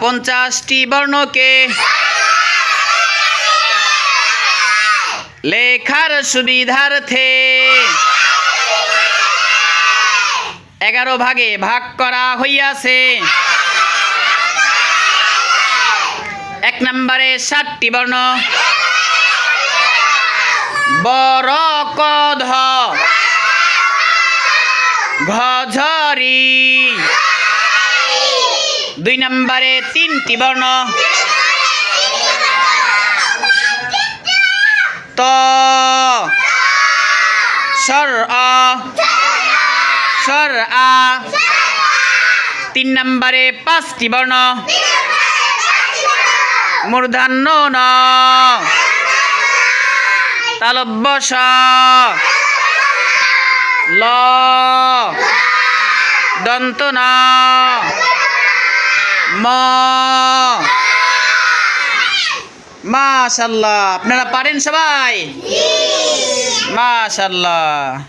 পঞ্চাশটি বর্ণকে লেখার সুবিধার্থে এগারো ভাগে ভাগ করা হইয়াছে। এক নম্বরে ষাটটি বর্ণ। বড় কধ ঘঝরি দুই নম্বরে তিনটি বর্ণ। ত। সর অ সর আ। তিন নম্বরে পাঁচটি বর্ণ। মূর্ধান্য ন। তালব্য স। ল। দন্ত ন। ম। মাশাল্লাহ। আপনারা পারেন সবাই? মাশাল্লাহ।